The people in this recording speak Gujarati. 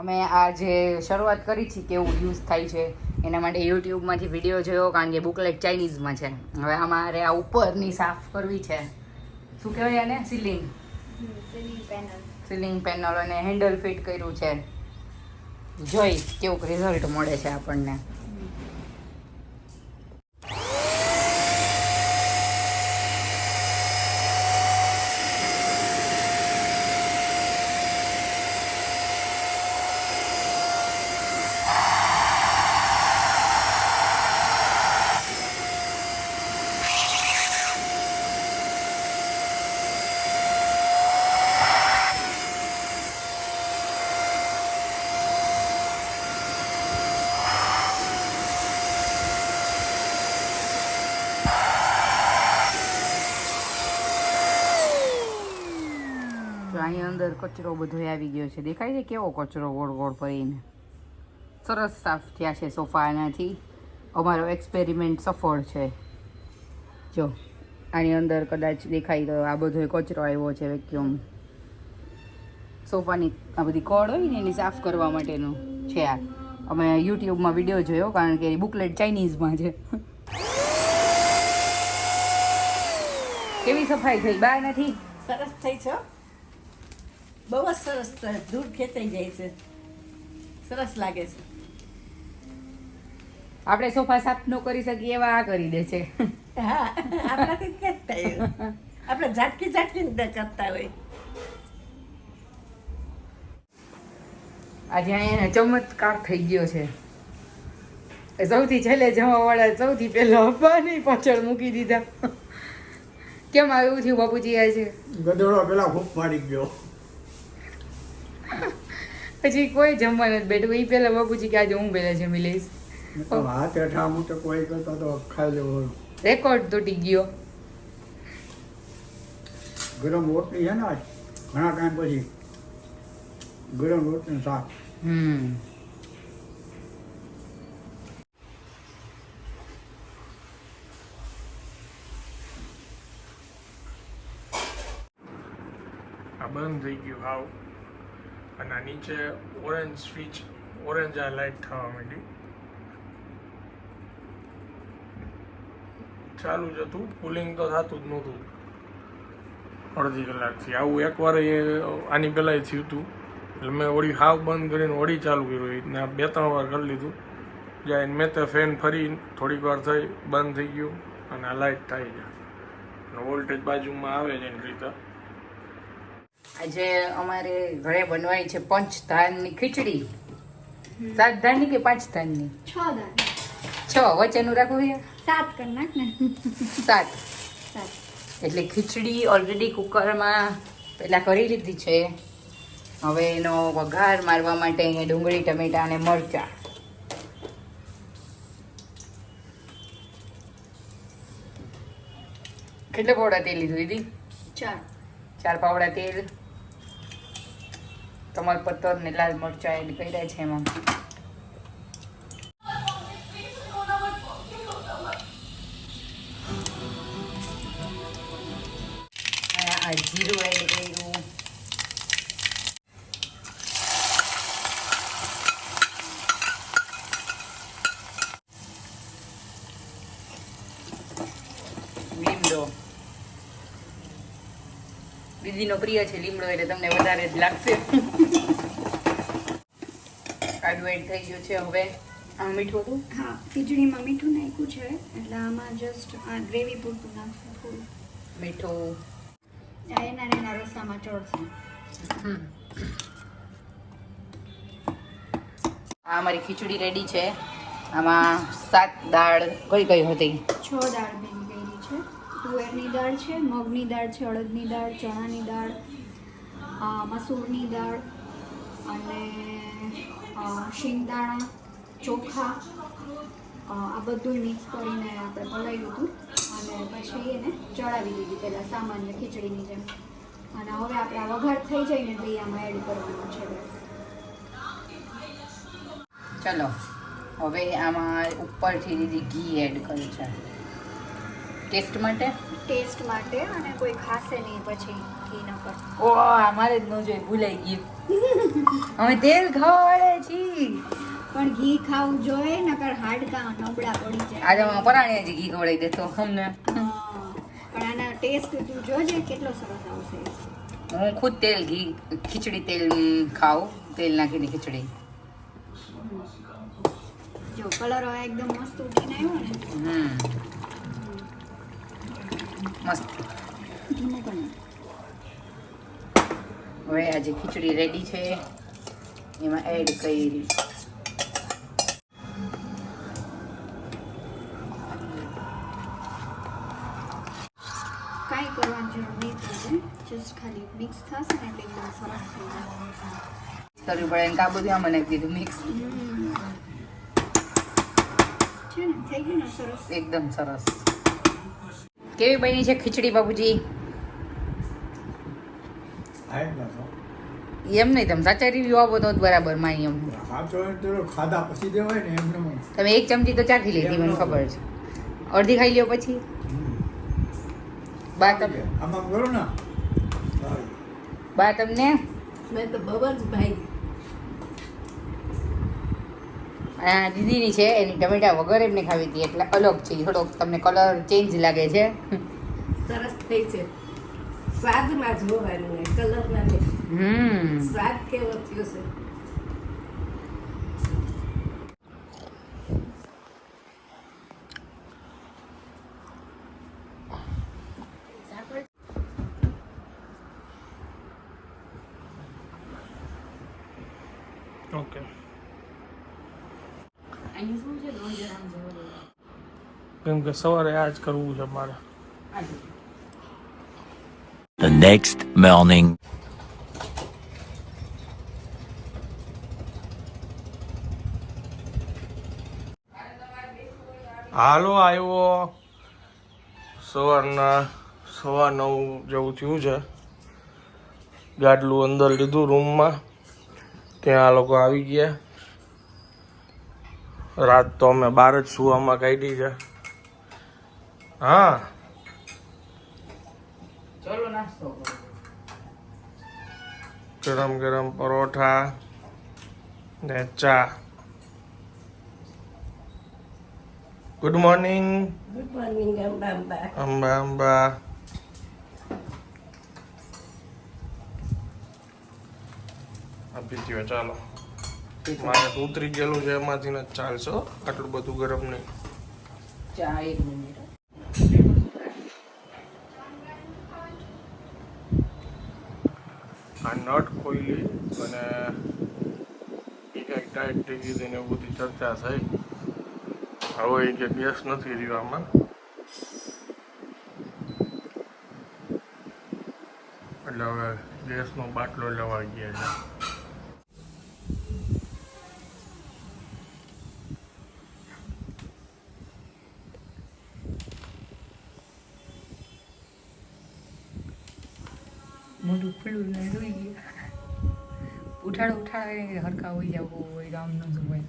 અમે આ જે શરૂઆત કરી છે કેવું યુઝ થાય છે એના માટે યુટ્યુબમાંથી વીડિયો જોયો કારણ કે બુકલેટ ચાઇનીઝમાં છે. હવે અમારે આ ઉપરની સાફ કરવી છે. શું કહેવાય આને? Ceiling ceiling panel ceiling panel અને હેન્ડલ ફિટ કર્યું છે. જોઈ કેવું રિઝલ્ટ મળે છે આપણને તો અહીં અંદર કચરો બધો આવી ગયો છે. દેખાય છે કેવો કચરો ગોળ ગોળ ભરીને? સરસ સાફ થયા છે સોફા એનાથી અમારો એક્સપેરિમેન્ટ સફળ છે. જો, આની અંદર કદાચ દેખાય તો આ બધો કચરો આવ્યો છે વેક્યુમ સોફાની આ બધી કળ હોય ને એની સાફ કરવા માટેનું છે આ. અમે યુટ્યુબમાં વીડિયો જોયો કારણ કે બુકલેટ ચાઇનીઝમાં છે. કેવી સફાઈ થઈ? બહાર નથી? સરસ થઈ છે. બહુ જ સરસ. ધૂળ ખેંચાઈ જાય છે સરસ લાગે છે આપણે સોફા સાફ ન કરી શકીએ એવા આ કરી દે છે. હા આપણાથી નથી આપણે ઝાટકી ઝાટકી ને કરતા હોય. આજે અહીંયા ચમત્કાર થઈ ગયો છે. એ સૌથી છેલ્લે જવા વાળા સૌથી પહેલા અબ્બાની પાછળ મૂકી દીધા. કેમ આવ્યું થયું બાપુજી આજે? ગધેડો પેલા ફૂંક પાડી ગયો. પછી કોઈ જમવા નથી બેઠું. એ પહેલા બાપુજી કે આજે હું પહેલા જમી લઈશ. તો હાથ હેઠા હું તો કોઈ કરતા તો ખાઈ લેવો. રેકોર્ડ તૂટી ગયો. ગરમ રોટલી છે ને આજ? ઘણા ટાઈમ પછી. ગરમ રોટલી શાક. હમ. આ બંધ થઈ ગયું હાવ. અને નીચે ઓરેન્જ સ્વિચ ઓરેન્જ આ લાઇટ થવા માંડી. ચાલુ જ હતું કુલિંગ તો થતું જ નહોતું. અડધી કલાકથી. આવું એકવાર એ આની પહેલાં થયું હતું. એટલે મેં વળી હાવ બંધ કરીને વળી ચાલુ કર્યું. રીતના બે ત્રણ વાર કરી લીધું. જ્યાં મેં તો ફેન ફરી, થોડીક વાર થઈ, બંધ થઈ ગયું, અને આ લાઇટ થાય છે. વોલ્ટેજ બાજુમાં આવે છે એની રીતે આજે અમારે ઘરે બનવાય છે પંચ ધાનની ખીચડી. સાત ધાનની કે પાંચ ધાનની? છ ધાન. છ. વચ્ચેનું રાખવું છે? સાત કરી નાખ ને. સાત. સાત. એટલે ખીચડી ઓલરેડી કુકરમાં પહેલાં કરી લીધી છે. હવે એનો વઘાર મારવા માટે અહીંયા ડુંગળી ટમેટા અને મરચાં. કેટલા પાવડા તેલ લીધું દીદી? ચાર. ચાર પાવડા તેલ. તમાર પત્તર ને લાલ મરચાં એડ કર્યા છે એમાં. આ જીરું એડ કર્યું. લીમડો દીદીનો પ્રિય છે લીમડો એટલે તમને વધારે જ લાગશે. કાજુ એડ થઈ ગયું છે હવે. આ મીઠું હતું? હા ખીચડીમાં મીઠું નાખ્યું છે એટલે આમાં જસ્ટ આ ગ્રેવી પૂરતું નાખશું થોડું મીઠું. એના એના રસામાં ચડશે આ અમારી ખીચડી રેડી છે. આમાં સાત દાળ કઈ કઈ હતી? છ દાળ તુવેરની દાળ છે, મગની દાળ છે, અડદની દાળ, ચણાની દાળ મસૂરની દાળ અને શિંગદાણા, ચોખા આ બધું મિક્સ કરીને આપણે પલાળ્યું હતું અને પછી એને ચડાવી દીધી પહેલાં સામાન્ય ખીચડીની જેમ. અને હવે આપણે આ વઘાર થઈ જાય ને એટલે આમાં એડ કરવાનું છે. ચલો, હવે આમાં ઉપરથી દીધી ઘી એડ કર્યું છે. ટેસ્ટ માટે? ટેસ્ટ માટે અને કોઈ ખાશે નહીં પછી ઘી ન કર ઓ અમારે જ ન જોઈ ભૂલાઈ ગયું. અમે તેલ ખાવાડે છી પણ ઘી ખાવું જોઈએ નકર હાડકા નબળા પડી જાય. આજે હું પરાણે જ ઘી ખવડાવી દેતો અમને. પણ આના ટેસ્ટ તું જોજે કેટલો સરસ આવશે. હું ખુદ તેલ ઘી ખીચડી તેલ ખાઉં તેલ નાખીને ખીચડી. જો કલર હોય એકદમ મસ્ત ઉઠીને આવ્યો ને. હમ. મસ્ત. હવે આજે ખીચડી રેડી છે. એમાં એડ કરી. કાંઈ કરવાની જરૂર નહીં પડે. જસ્ટ ખાલી મિક્સ થશે ને એટલે એકદમ સરસ થઈ જશે. કરવી પડે ને કા બધું આમાં નાખી દીધું મિક્સ છે ને? થઈ ગયું ને? સરસ. એકદમ સરસ. કેવી બની છે ખીચડી બાબુજી. એમ નહીં તમે સાચા રિવ્યુ આપો તો બરાબર માની એમ. સાચો ખાધા પછી દેવાય ને એમને એમ. તમે એક ચમચી તો ચાખી લીધી મને ખબર છે. અડધી ખાઈ લ્યો પછી. બા તમે આમાં કરો ને. બા તમને? મેં તો બબર જ ભાઈ. આ દીદીની છે એની ટમેટા વગર એમને ખાવી હતી એટલે અલગ છે થોડોક તમને કલર ચેન્જ લાગે છે. સરસ થઈ છે. સ્વાદમાં જોવાનું ને કલરમાં નહીં હમ. સ્વાદ કેવો થયો છે? કેમ કે સવારે આ જ કરવું છે મારે. The next morning. હાલો આવ્યો સવારના સવા નવ જેવું થયું છે. ગાડલું અંદર લીધું રૂમમાં. ત્યાં આ લોકો આવી ગયા. રાત તો અમે બહાર જ સુવામાં કાઢી છે? હા. ચલો નાસ્તો ગરમ ગરમ પરોઠા ને ચા. Good morning good morning Amba Amba. Amba Amba. આપી ચાલો. મારે તો ઉતરી ગયેલું છે એમાંથી ને ચાલશો. આટલું બધું ગરમ નહીં. ચા એક મિનિટ. આ નટ ખોઈલી અને એ કંઈક ટાઈટ થઈ ગઈ હતી ને એવું બધી ચર્ચા થઈ. હવે એ કે ગેસ નથી રહ્યો આમાં. એટલે હવે ગેસનો બાટલો લેવા ગયા છે. મોઢું ખુલ્લું રોઈ ગયા. ઉઠાડો ઉઠાડો હરકા હોય જાવ હોય રામ ન જોવાય.